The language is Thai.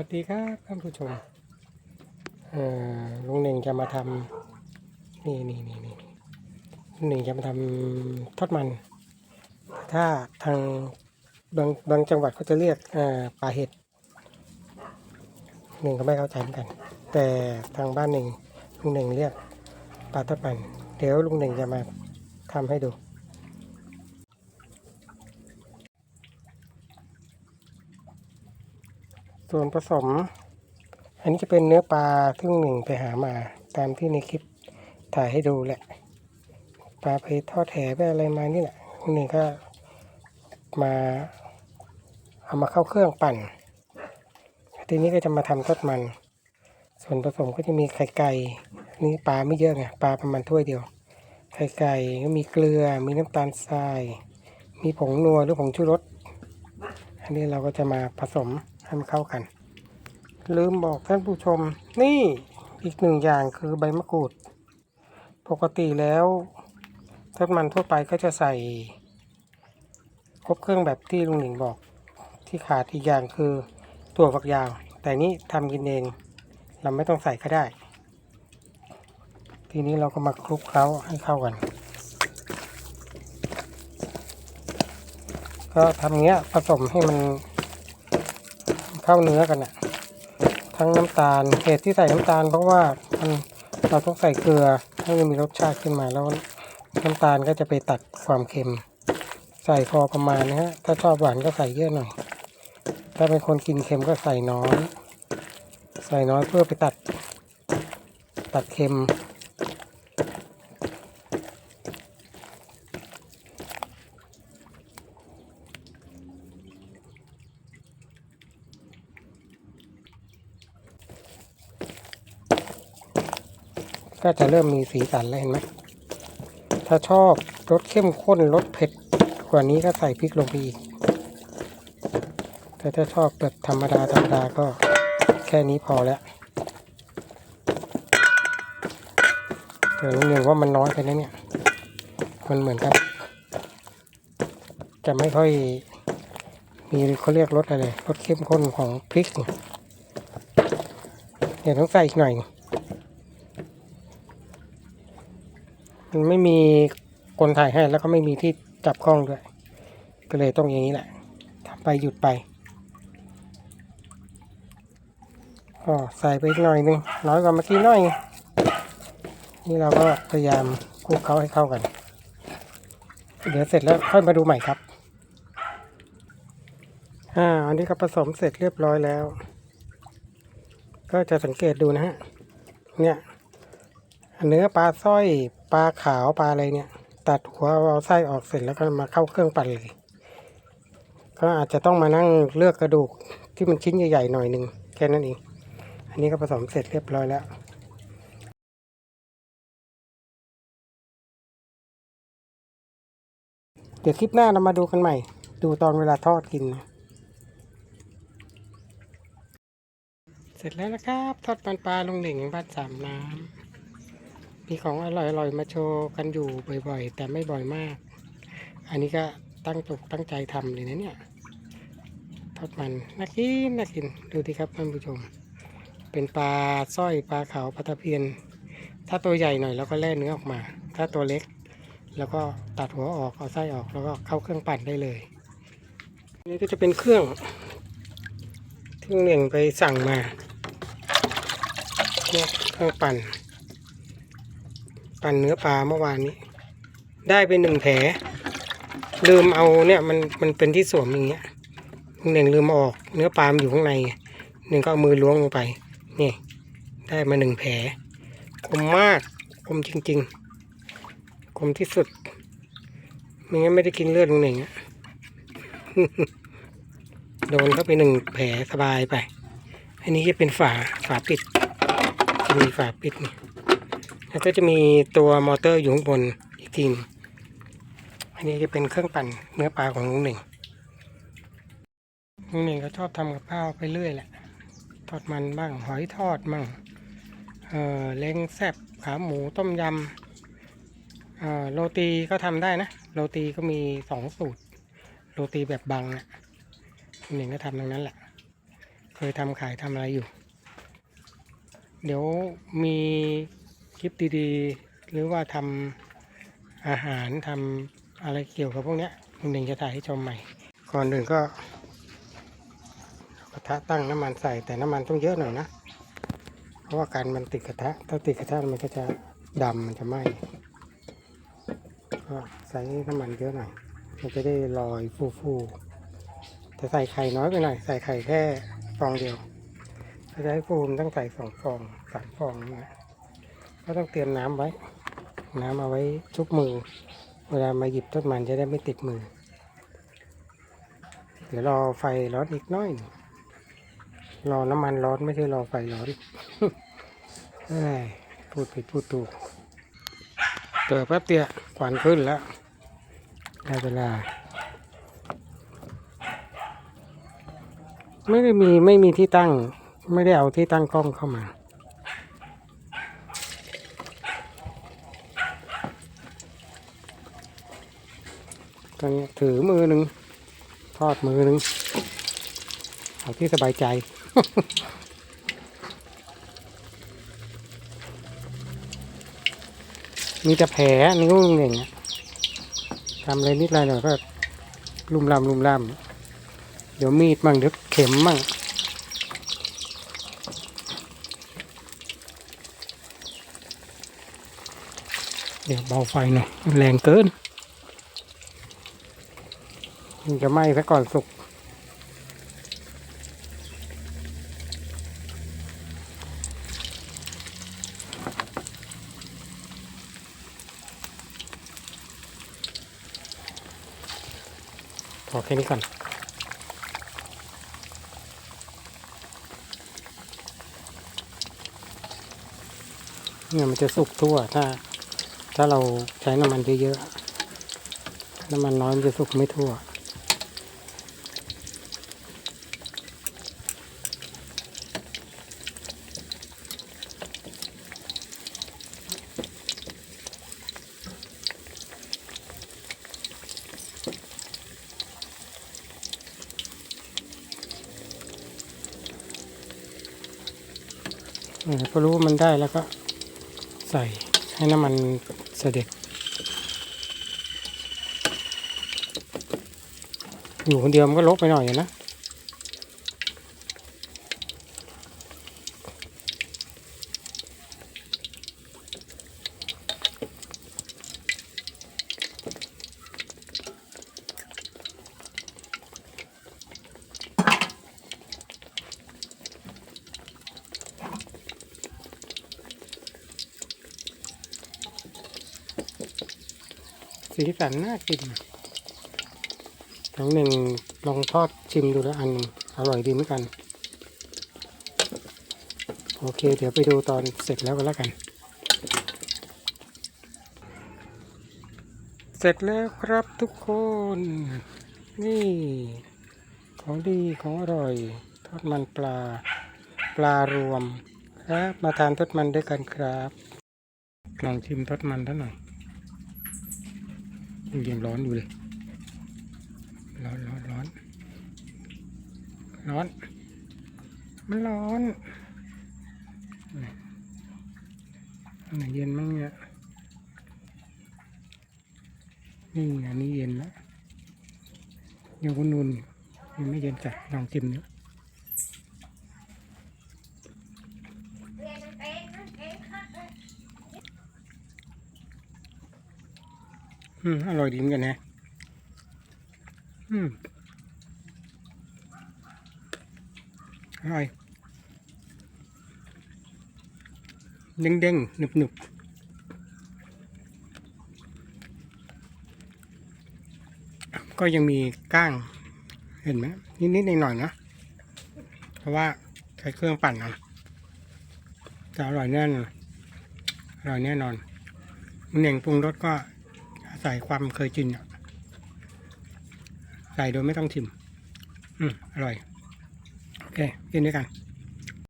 วัสดีครับท่านผู้ชมลุงหนึ่งจะมาทำนี่นี่นี่นี่ลุงหนึ่งจะมาทำทอดมัน ถ้าทางบางบางจังหวัดเขาจะเรียกเอ่อปลาเห็ดหนึ่งก็ไม่เข้าใจเหมือนกัน แต่ทางบ้านหนึ่งลุงหนึ่งเรียกปลาทอดมัน เดี๋ยวลุงหนึ่งจะมาทำให้ดู ส่วนผสม อันนี้จะเป็นเนื้อปลาที่งหนึ่งไปหามา ตามที่ในคลิปถ่ายให้ดูแหละ ปลาไปทอดแหไปอะไรมานี่แหละหนึ่งก็มาเอามาเข้าเครื่องปั่น ทีนี้ก็จะมาทำทอดมัน ส่วนผสมก็จะมีไข่ไก่นนี่ปลาไม่เยอะไง ปลาประมาณถ้วยเดียว ไข่ไก่ก็มีเกลือ มีน้ำตาลทราย มีผงนัวหรือผงชูรส อันนี้เราก็จะมาผสม ให้มันเข้ากัน ลืมบอกท่านผู้ชม นี่อีกหนึ่งอย่างคือใบมะกรูด ปกติแล้วทอดมันทั่วไปก็จะใส่ครบเครื่องแบบที่ลุงหนิงบอก ที่ขาดอีกอย่างคือถั่วฝักยาว แต่นี่ทำกินเอง เราไม่ต้องใส่ก็ได้ ทีนี้เราก็มาคลุกเคล้าให้เข้ากัน ก็ทำเงี้ยผสมให้มัน เข้าเนื้อกันอะทั้งน้ำตาลเหตุที่ใส่น้ำตาล เพราะว่ามันเราต้องใส่เกลือให้มันมีรสชาติขึ้นมาแล้วน้ำตาลก็จะไปตัดความเค็ม ใส่พอประมาณนะฮะถ้าชอบหวานก็ใส่เยอะหน่อย ถ้าเป็นคนกินเค็มก็ใส่น้อย ใส่น้อยเพื่อไปตัดตัดเค็ม ก็จะเริ่มมีสีสันแล้วเห็นไหมถ้าชอบรสเข้มข้นรสเผ็ดกว่านี้ก็ใส่พริกลงไปอีก แต่ถ้าชอบแบบธรรมดาธรรมดาก็แค่นี้พอแล้วเดี๋ยวนึงว่ามันน้อยไปนะเนี่ย มันเหมือนกับ จะไม่ค่อยมีเขาเรียกรสอะไรรสเข้มข้นของพริกเนี่ยเดี๋ยวต้องใส่อีกหน่อย มัน ไม่มีคนถ่ายให้แล้วก็ไม่มีที่จับกล้องด้วย ก็เลยต้องอย่างนี้แหละทำไปหยุดไปก็ใส่ไปอีกหน่อยหนึงน้อยกว่าเมื่อกี้น่อย นี่เราก็พยายามคลุกเคล้าให้เข้ากัน เดี๋ยวเสร็จแล้วค่อยมาดูใหม่ครับอ่าอันนี้ก็ผสมเสร็จเรียบร้อยแล้ว ก็จะสังเกตดูนะฮะเนี่ย เนื้อปลาสร้อยปลาขาวปลาอะไรเนี่ย ตัดหัวเอาไส้ออกเสร็จแล้วก็มาเข้าเครื่องปั่นเลย ก็อาจจะต้องมานั่งเลือกกระดูกที่มันชิ้นใหญ่ๆหน่อยหนึ่งแค่นั้นเอง อันนี้ก็ผสมเสร็จเรียบร้อยแล้วเดี๋ยวคลิปหน้าเรามาดูกันใหม่ ดูตอนเวลาทอดกิน เสร็จแล้วนะครับ ทอดปันปลาลุงหนึ่งบ้านสามน้ำ มีของอร่อยๆมาโชว์กันอยู่บ่อยๆ แต่ไม่บ่อยมาก อันนี้ก็ตั้งตกตั้งใจทำเลยนะเนี่ยทอดมันน่ากินน่ากินดูดิครับท่านผู้ชม เป็นปลาสร้อยปลาขาวปลาตะเพียน ถ้าตัวใหญ่หน่อยเราก็แล่เนื้อออกมา ถ้าตัวเล็ก แล้วก็ตัดหัวออกเอาไส้ออกแล้วก็เข้าเครื่องปั่นได้เลยนนี้ก็จะเป็นเครื่องที่เหน่งไปสั่งมาเนี่ยเครื่องปั่น ปั่นเนื้อปลาเมื่อวานนี้ ได้ไปหนึ่งแผลลืมเอาเนี่ยมันมันเป็นที่สวมอย่างเงี้ยหนึ่งลืมออกเนื้อปลามอยู่ข้างในหนึ่งก็เอามือล้วงลงไปนี่ได้มาหนึ่งแผลคมมากคมจริง ๆคมที่สุดไม่งั้นไม่ได้กินเลือดลุงหนึ่งอะโดนเข้าไปหนึ่งแผลสบายไป อันนี้จะเป็นฝาฝาปิดจะมีฝาปิดนี่ แล้วก็จะมีตัวมอเตอร์อยู่ข้างบนอีกทีหนึ่งอันนี้จะเป็นเครื่องปั่นเนื้อปลาของลุงหนึ่งลุงหนึ่งก็ชอบทำกับข้าวไปเรื่อยแหละ ทอดมันบ้างหอยทอดบ้างเอ่อเล้งแซบขาหมูต้มยำเอ่อโรตีก็ทำได้นะ โรตีก็มีสองสูตร โรตีแบบบังนะลุงหนึ่งก็ทำตรงนั้นแหละ เคยทำขายทำอะไรอยู่ เดี๋ยวมี คลิปดีๆ หรือว่าทำอาหารทำอะไรเกี่ยวกับพวกเนี้ยลุงเด่งจะถ่ายให้ชมใหม่ ก่อนอื่นก็กระทะตั้งน้ำมันใส่แต่น้ำมันต้องเยอะหน่อยนะ เพราะว่าการมันติดกระทะ ถ้าติดกระทะมันก็จะดำมันจะไหม้ก็ใส่น้ำมันเยอะหน่อยมันจะได้ลอยฟูๆแต่ใส่ไข่น้อยไปหน่อย ใส่ไข่แค่ฟองเดียวถ้าจะให้ฟูมต้องใส่สองฟองสามฟองนะ ก็ต้องเตรียมน้ำไว้ น้ำเอาไว้ชุบมือ เวลามาหยิบต้นมันจะได้ไม่ติดมือ เดี๋ยวรอไฟร้อนอีกน้อย รอน้ำมันร้อนไม่ใช่รอไฟร้อนเอ้ยพูดผิดพูดถูกเปิดแป๊บเดียวควันขึ้นแล้วได้เวลา ไม่ได้มีไม่มีที่ตั้ง ไม่ได้เอาที่ตั้งกล้องเข้ามา ตอนนี้ถือมือหนึ่งทอดมือหนึ่งเอาที่สบายใจ มีแต่แผลนิ้วอย่างเงี้ยทำอะไรนิดอะไรหน่อยก็ลุ่มล่ำลุ่มล่ำเดี๋ยวมีดมั่งเดี๋ยวเข็มมั่งเดี๋ยวเบาไฟหน่อยแรงเกิน จะไหม้ซะก่อนสุก พอแค่นี้ก่อนเนี่ยมันจะสุกทั่วถ้า ถ้าเราใช้น้ำมันเยอะๆ น้ำมันน้อยมันจะสุกไม่ทั่ว พอรู้ว่ามันได้แล้วก็ใส่ให้น้ำมันเสด็จ อยู่คนเดียวมันก็ลกไปหน่อยนะ สีสันน่ากินทั้งหนึ่งลองทอดชิมดูแล้วอันอร่อยดีเหมือนกัน โอเค เดี๋ยวไปดูตอนเสร็จแล้วกันแล้วกัน เสร็จแล้วครับทุกคน นี่ ของดีของอร่อย ทอดมันปลา ปลารวม ครับ มาทานทอดมันด้วยกันครับ ลองชิมทอดมันท่านหน่อย ยังยังร้อนอยู่เลย ร้อนร้อนร้อน ร้อน มันร้อนอันไหนเย็นมั้งเนี่ย นี่อันนี้เย็นแล้วยังอุ่นยังไม่เย็นจัดลองชิมเนื้อ อืม อร่อยดีเหมือนกันนะ อืม อร่อย เด้งเด้งหนึบหนึบก็ยังมีก้าง เห็นไหมนิดนิดๆหน่อยๆนะ เพราะว่าใช้เครื่องปั่นเอาจะอร่อยแน่นอนอร่อยแน่นอนมันเน่งปรุงรสก็ ใส่ความเคยชินอะใส่โดยไม่ต้องชิม อืมอร่อย โอเค กินด้วยกัน